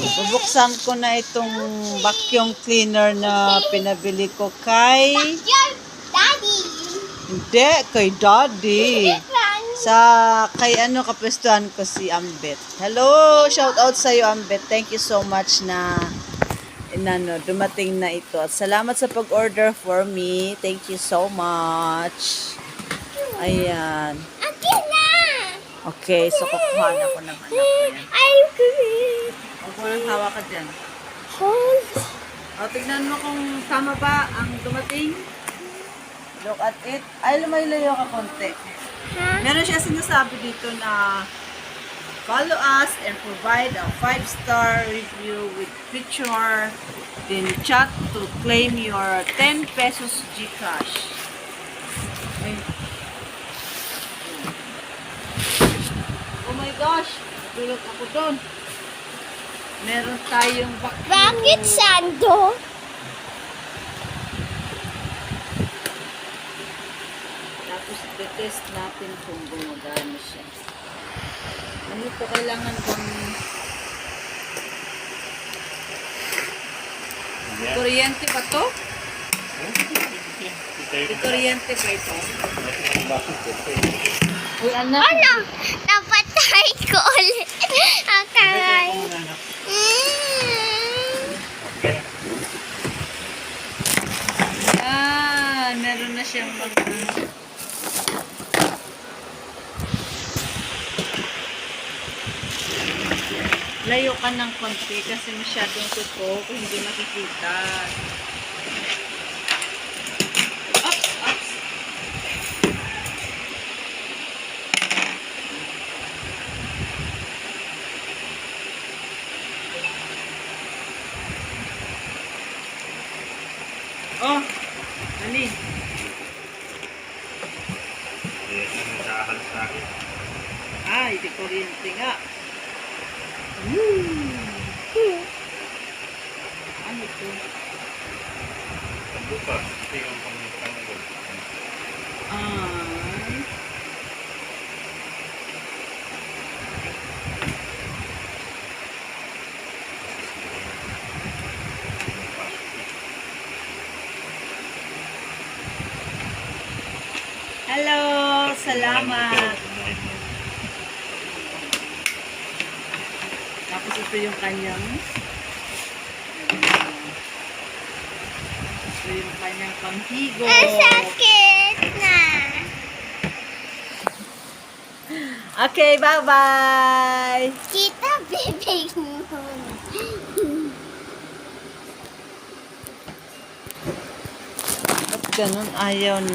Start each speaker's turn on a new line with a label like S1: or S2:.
S1: Bubuksan ko na itong vacuum cleaner na pinabili ko kay...
S2: Daddy.
S1: Hindi, kay Daddy. Sa kay ano kapestuhan ko si Ambet. Hello, shout out sa iyo Ambet. Thank you so much na inano dumating na ito. At salamat sa pag-order for me. Thank you so much. Ayan. Okay, so kukuha na ko ng anak ko yan. Nang hawa ka dyan.
S2: Hold.
S1: O, tignan mo kung tama ba ang dumating. Look at it. Ay, lumayo ka konti.
S2: Ha?
S1: Meron siya sinasabi dito na follow us and provide a 5-star review with picture then chat to claim your 10 pesos Gcash. Oh my gosh! Tulog ako doon. Meron tayong vacuum.
S2: Bakit sando?
S1: Tapos test natin kung gumagana siya. Ano po kailangan bang kuryente ba to? Kuryente ba ito? Uy, anak.
S2: Ano? Napatay ko
S1: meron na siyang mga... Layo ka ng konti kasi masyadong tutok, hindi makikita. Ups, ups. Oh, Nani. Ay, di kuryente nga. Woo! Ano to? Ay. Hello, salamat. Tapos ito yung kanyang ito yung kanyang panghigo.
S2: Ang sakit na.
S1: Okay, bye-bye.
S2: Kita bibig mo.
S1: Ba't ganun ayaw na?